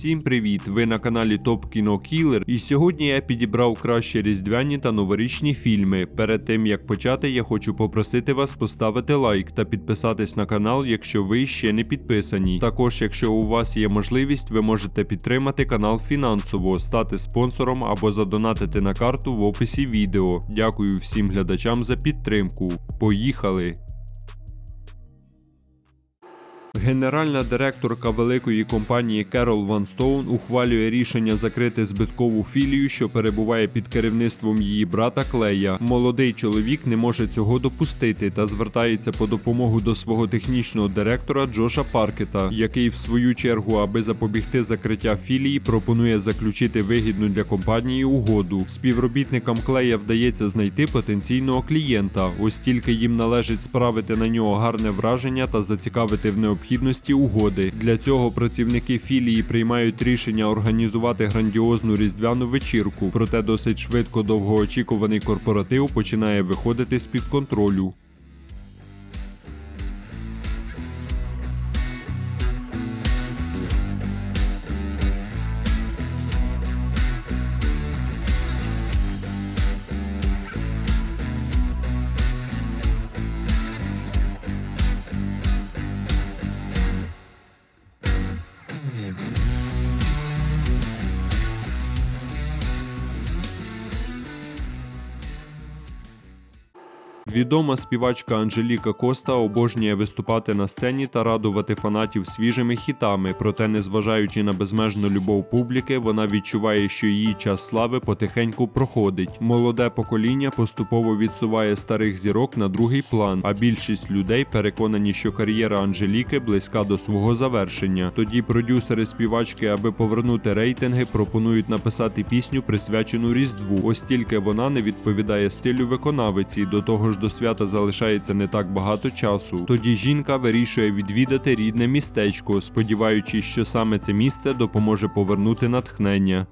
Всім привіт! Ви на каналі Топ Кіно Кілер, і сьогодні я підібрав кращі різдвяні та новорічні фільми. Перед тим як почати, я хочу попросити вас поставити лайк та підписатись на канал, якщо ви ще не підписані. Також, якщо у вас є можливість, ви можете підтримати канал фінансово, стати спонсором або задонатити на карту в описі відео. Дякую всім глядачам за підтримку. Поїхали! Генеральна директорка великої компанії Керол Ван Стоун ухвалює рішення закрити збиткову філію, що перебуває під керівництвом її брата Клея. Молодий чоловік не може цього допустити та звертається по допомогу до свого технічного директора Джоша Паркета, який, в свою чергу, аби запобігти закриття філії, пропонує заключити вигідну для компанії угоду. Співробітникам Клея вдається знайти потенційного клієнта, ось тільки їм належить справити на нього гарне враження та зацікавити в необхідності угоди. Для цього працівники філії приймають рішення організувати грандіозну різдвяну вечірку, проте досить швидко довгоочікуваний корпоратив починає виходити з під контролю. Відома співачка Анжеліка Коста обожнює виступати на сцені та радувати фанатів свіжими хітами. Проте, незважаючи на безмежну любов публіки, вона відчуває, що її час слави потихеньку проходить. Молоде покоління поступово відсуває старих зірок на другий план, а більшість людей переконані, що кар'єра Анжеліки близька до свого завершення. Тоді продюсери співачки, аби повернути рейтинги, пропонують написати пісню, присвячену Різдву. Ось тільки вона не відповідає стилю виконавиці. До того ж до свята залишається не так багато часу. Тоді жінка вирішує відвідати рідне містечко, сподіваючись, що саме це місце допоможе повернути натхнення.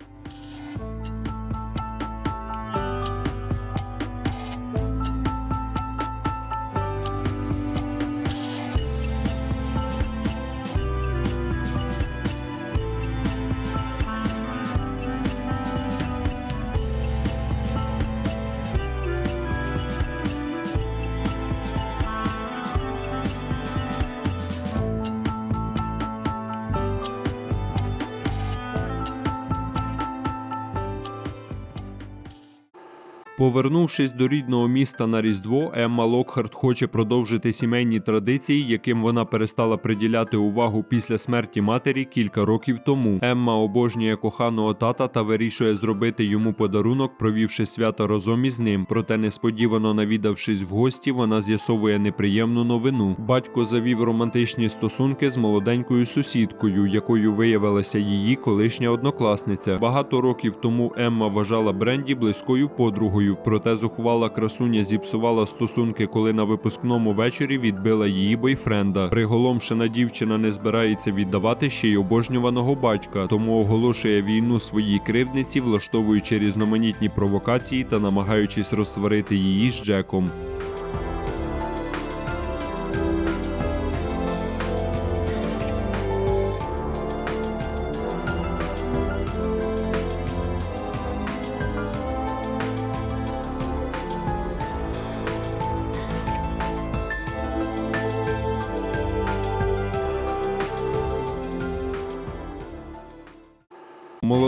Повернувшись до рідного міста на Різдво, Емма Локхарт хоче продовжити сімейні традиції, яким вона перестала приділяти увагу після смерті матері кілька років тому. Емма обожнює коханого тата та вирішує зробити йому подарунок, провівши свято разом із ним. Проте, несподівано навідавшись в гості, вона з'ясовує неприємну новину. Батько завів романтичні стосунки з молоденькою сусідкою, якою виявилася її колишня однокласниця. Багато років тому Емма вважала Бренді близькою подругою. Проте зухвала красуня зіпсувала стосунки, коли на випускному вечорі відбила її бойфренда. Приголомшена дівчина не збирається віддавати ще й обожнюваного батька, тому оголошує війну своїй кривдниці, влаштовуючи різноманітні провокації та намагаючись розсварити її з Джеком.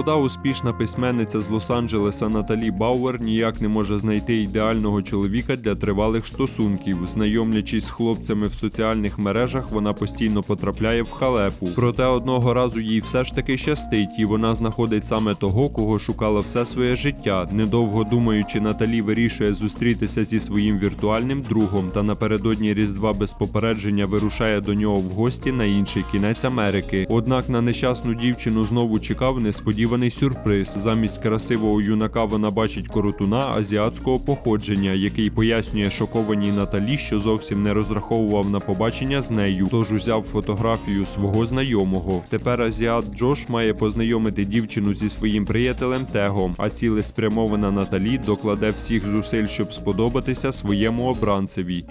Молода успішна письменниця з Лос-Анджелеса Наталі Бауер ніяк не може знайти ідеального чоловіка для тривалих стосунків. Знайомлячись з хлопцями в соціальних мережах, вона постійно потрапляє в халепу. Проте одного разу їй все ж таки щастить, і вона знаходить саме того, кого шукала все своє життя. Недовго думаючи, Наталі вирішує зустрітися зі своїм віртуальним другом та напередодні Різдва без попередження вирушає до нього в гості на інший кінець Америки. Однак на нещасну дівчину знову чекав несподіваний сюрприз. Замість красивого юнака вона бачить коротуна азіатського походження, який пояснює шокованій Наталі, що зовсім не розраховував на побачення з нею, тож узяв фотографію свого знайомого. Тепер азіат Джош має познайомити дівчину зі своїм приятелем Тегом, а цілеспрямована Наталі докладе всіх зусиль, щоб сподобатися своєму обранцеві.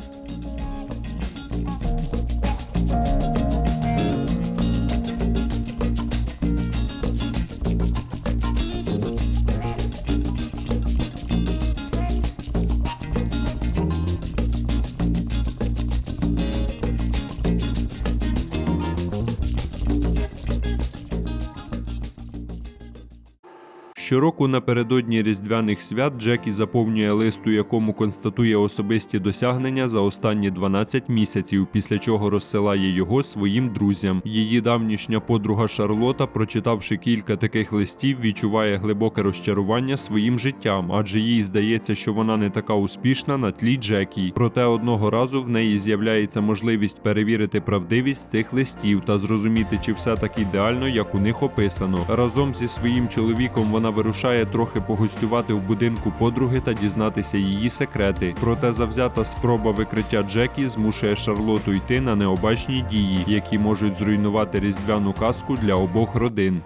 Щороку напередодні різдвяних свят Джекі заповнює лист, у якому констатує особисті досягнення за останні 12 місяців, після чого розсилає його своїм друзям. Її давнішня подруга Шарлота, прочитавши кілька таких листів, відчуває глибоке розчарування своїм життям, адже їй здається, що вона не така успішна на тлі Джекі. Проте одного разу в неї з'являється можливість перевірити правдивість цих листів та зрозуміти, чи все так ідеально, як у них описано. Разом зі своїм чоловіком вона вирушає трохи погостювати в будинку подруги та дізнатися її секрети. Проте завзята спроба викриття Джекі змушує Шарлоту йти на необачні дії, які можуть зруйнувати різдвяну казку для обох родин.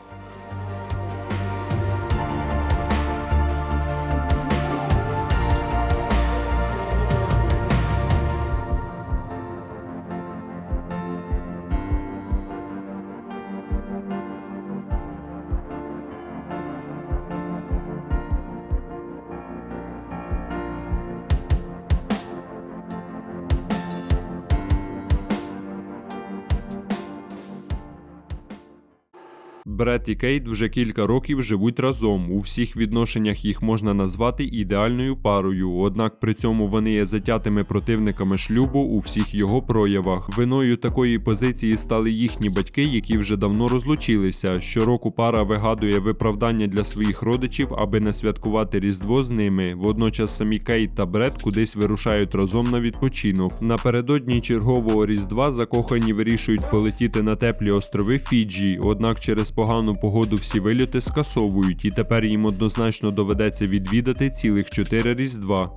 Бред і Кейт вже кілька років живуть разом. У всіх відношеннях їх можна назвати ідеальною парою. Однак при цьому вони є затятими противниками шлюбу у всіх його проявах. Виною такої позиції стали їхні батьки, які вже давно розлучилися. Щороку пара вигадує виправдання для своїх родичів, аби не святкувати Різдво з ними. Водночас самі Кейт та Бред кудись вирушають разом на відпочинок. Напередодні чергового Різдва закохані вирішують полетіти на теплі острови Фіджі. Однак через погану погоду всі вильоти скасовують, і тепер їм однозначно доведеться відвідати цілих чотири Різдва.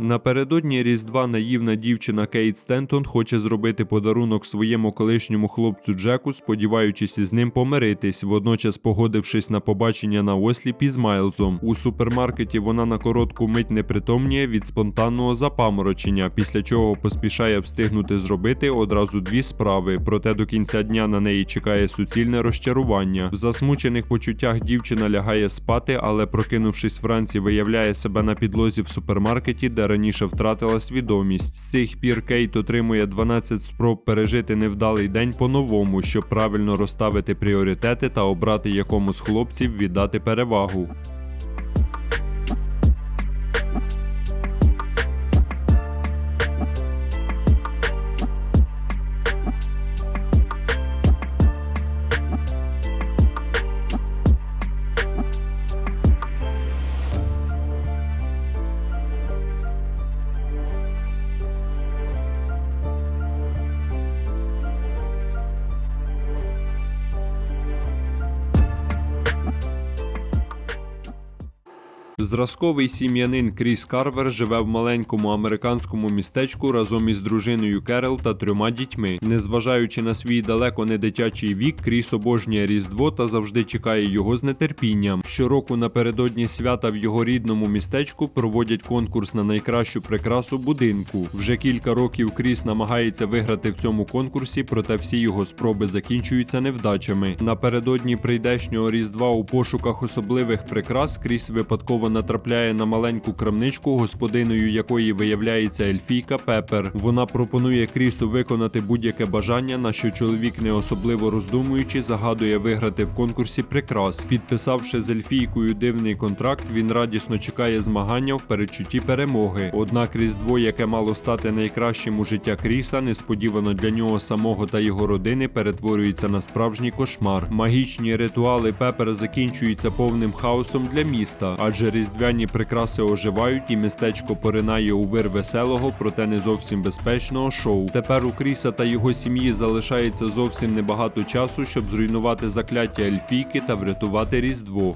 Напередодні Різдва наївна дівчина Кейт Стентон хоче зробити подарунок своєму колишньому хлопцю Джеку, сподіваючись із ним помиритись, водночас погодившись на побачення на осліпі з Майлзом. У супермаркеті вона на коротку мить непритомніє від спонтанного запаморочення, після чого поспішає встигнути зробити одразу дві справи. Проте до кінця дня на неї чекає суцільне розчарування. В засмучених почуттях дівчина лягає спати, але прокинувшись вранці, виявляє себе на підлозі в супермаркеті, де раніше втратила свідомість. З цих пір Кейт отримує 12 спроб пережити невдалий день по-новому, щоб правильно розставити пріоритети та обрати якому з хлопців віддати перевагу. Зразковий сім'янин Кріс Карвер живе в маленькому американському містечку разом із дружиною Керел та трьома дітьми. Незважаючи на свій далеко не дитячий вік, Кріс обожнює Різдво та завжди чекає його з нетерпінням. Щороку напередодні свята в його рідному містечку проводять конкурс на найкращу прикрасу будинку. Вже кілька років Кріс намагається виграти в цьому конкурсі, проте всі його спроби закінчуються невдачами. Напередодні прийдешнього Різдва у пошуках особливих прикрас Кріс випадково натрапляє на маленьку крамничку, господиною якої виявляється ельфійка Пепер. Вона пропонує Крісу виконати будь-яке бажання, на що чоловік, не особливо роздумуючи, загадує виграти в конкурсі прикрас. Підписавши з ельфійкою дивний контракт, він радісно чекає змагання в передчутті перемоги. Однак Різдво, яке мало стати найкращим у життя Кріса, несподівано для нього самого та його родини перетворюється на справжній кошмар. Магічні ритуали Пепер закінчуються повним хаосом для міста, адже різдвяні прикраси оживають і містечко поринає у вир веселого, проте не зовсім безпечного шоу. Тепер у Кріса та його сім'ї залишається зовсім небагато часу, щоб зруйнувати закляття ельфійки та врятувати Різдво.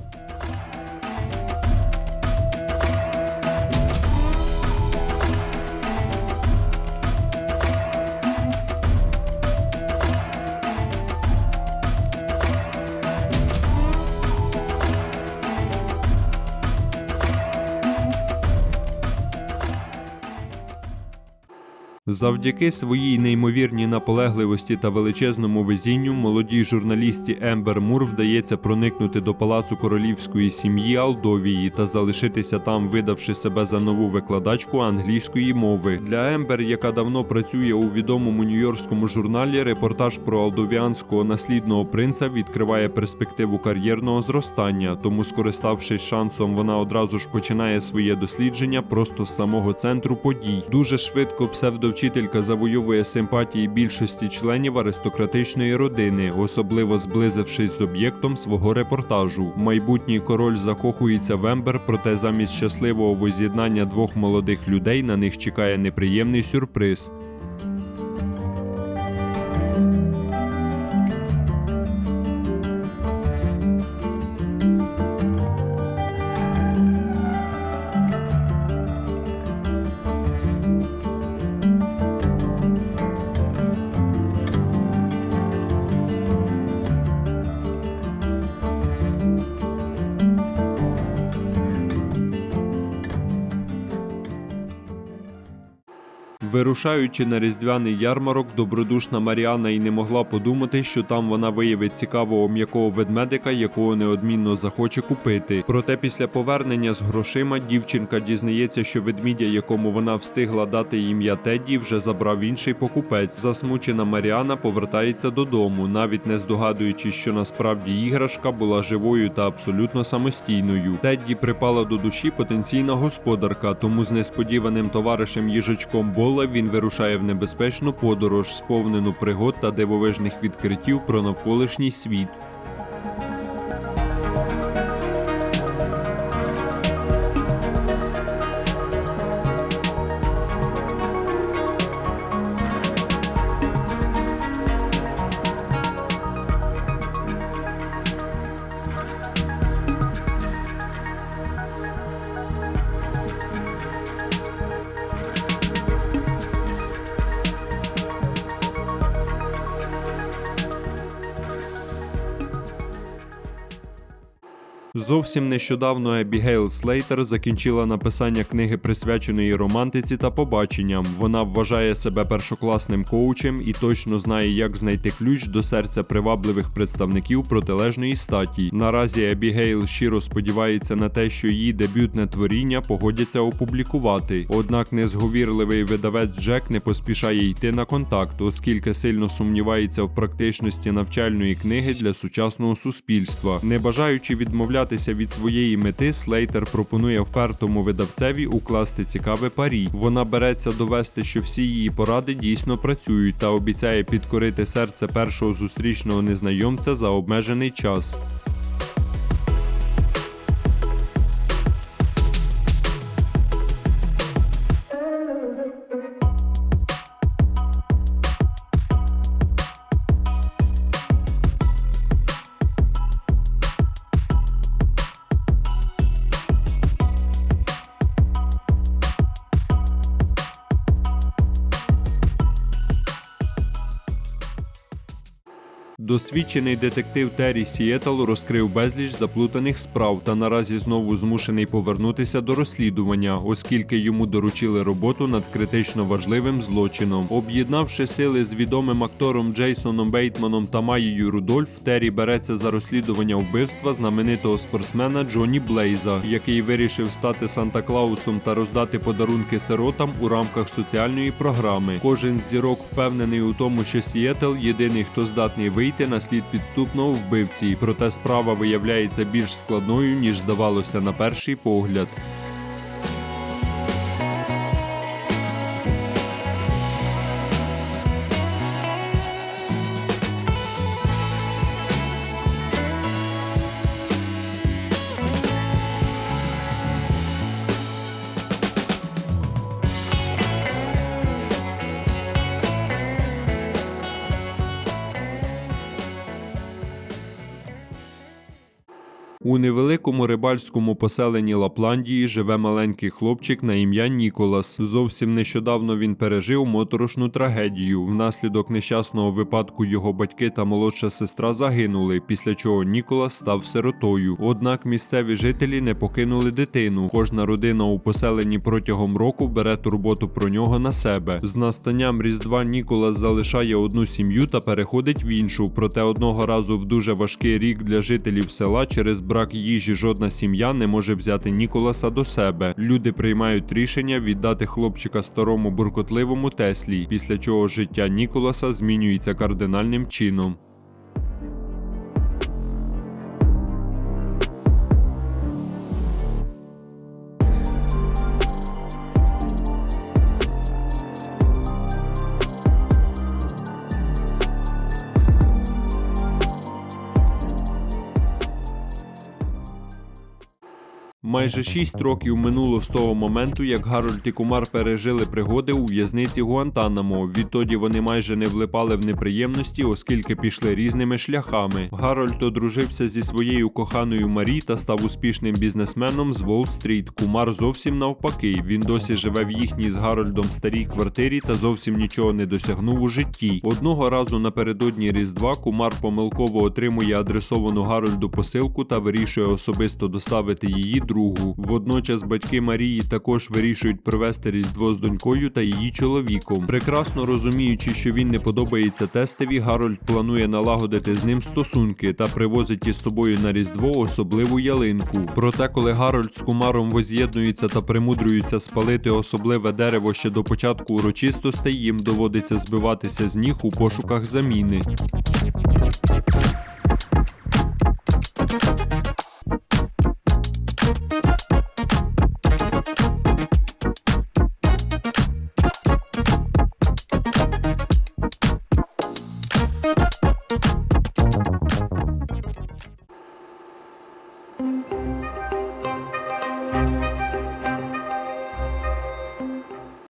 Завдяки своїй неймовірній наполегливості та величезному везінню молодій журналісті Ембер Мур вдається проникнути до палацу королівської сім'ї Алдовії та залишитися там, видавши себе за нову викладачку англійської мови. Для Ембер, яка давно працює у відомому нью-йоркському журналі, репортаж про алдовіанського наслідного принца відкриває перспективу кар'єрного зростання. Тому, скориставшись шансом, вона одразу ж починає своє дослідження просто з самого центру подій. Дуже швидко псевдовчителька завоює симпатії більшості членів аристократичної родини, особливо зблизившись з об'єктом свого репортажу. Майбутній король закохується в Ембер, проте замість щасливого воз'єднання двох молодих людей на них чекає неприємний сюрприз. Вирушаючи на різдвяний ярмарок, добродушна Маріана й не могла подумати, що там вона виявить цікавого м'якого ведмедика, якого неодмінно захоче купити. Проте після повернення з грошима дівчинка дізнається, що ведмідя, якому вона встигла дати ім'я Тедді, вже забрав інший покупець. Засмучена Маріана повертається додому, навіть не здогадуючись, що насправді іграшка була живою та абсолютно самостійною. Тедді припала до душі потенційна господарка, тому з несподіваним товаришем їжачком Бола він вирушає в небезпечну подорож, сповнену пригод та дивовижних відкриттів про навколишній світ. Зовсім нещодавно Ебігейл Слейтер закінчила написання книги, присвяченої романтиці та побаченням. Вона вважає себе першокласним коучем і точно знає, як знайти ключ до серця привабливих представників протилежної статі. Наразі Ебігейл щиро сподівається на те, що її дебютне творіння погодяться опублікувати. Однак незговірливий видавець Джек не поспішає йти на контакт, оскільки сильно сумнівається в практичності навчальної книги для сучасного суспільства. Не бажаючи відмовлятися від своєї мети, Слейтер пропонує впертому видавцеві укласти цікаве парі. Вона береться довести, що всі її поради дійсно працюють, та обіцяє підкорити серце першого зустрічного незнайомця за обмежений час. Досвідчений детектив Террі Сієтл розкрив безліч заплутаних справ та наразі знову змушений повернутися до розслідування, оскільки йому доручили роботу над критично важливим злочином. Об'єднавши сили з відомим актором Джейсоном Бейтманом та Маєю Рудольф, Террі береться за розслідування вбивства знаменитого спортсмена Джоні Блейза, який вирішив стати Санта Клаусом та роздати подарунки сиротам у рамках соціальної програми. Кожен зірок впевнений у тому, що Сієтл єдиний, хто здатний вийти на слід підступного вбивці, проте справа виявляється більш складною ніж здавалося на перший погляд. У невеликому рибальському поселенні Лапландії живе маленький хлопчик на ім'я Ніколас. Зовсім нещодавно він пережив моторошну трагедію. Внаслідок нещасного випадку його батьки та молодша сестра загинули, після чого Ніколас став сиротою. Однак місцеві жителі не покинули дитину. Кожна родина у поселенні протягом року бере турботу про нього на себе. З настанням Різдва Ніколас залишає одну сім'ю та переходить в іншу. Проте одного разу в дуже важкий рік для жителів села через брак їжі жодна сім'я не може взяти Ніколаса до себе. Люди приймають рішення віддати хлопчика старому буркотливому Теслі, після чого життя Ніколаса змінюється кардинальним чином. Майже шість років минуло з того моменту, як Гарольд і Кумар пережили пригоди у в'язниці Гуантанамо. Відтоді вони майже не влипали в неприємності, оскільки пішли різними шляхами. Гарольд одружився зі своєю коханою Марі та став успішним бізнесменом з Уолл-стріт. Кумар зовсім навпаки. Він досі живе в їхній з Гарольдом старій квартирі та зовсім нічого не досягнув у житті. Одного разу напередодні Різдва Кумар помилково отримує адресовану Гарольду посилку та вирішує особисто доставити її другу. Водночас батьки Марії також вирішують провести Різдво з донькою та її чоловіком. Прекрасно розуміючи, що він не подобається тестові, Гарольд планує налагодити з ним стосунки та привозить із собою на Різдво особливу ялинку. Проте, коли Гарольд з кумаром воз'єднуються та примудрюються спалити особливе дерево ще до початку урочистостей, їм доводиться збиватися з ніг у пошуках заміни.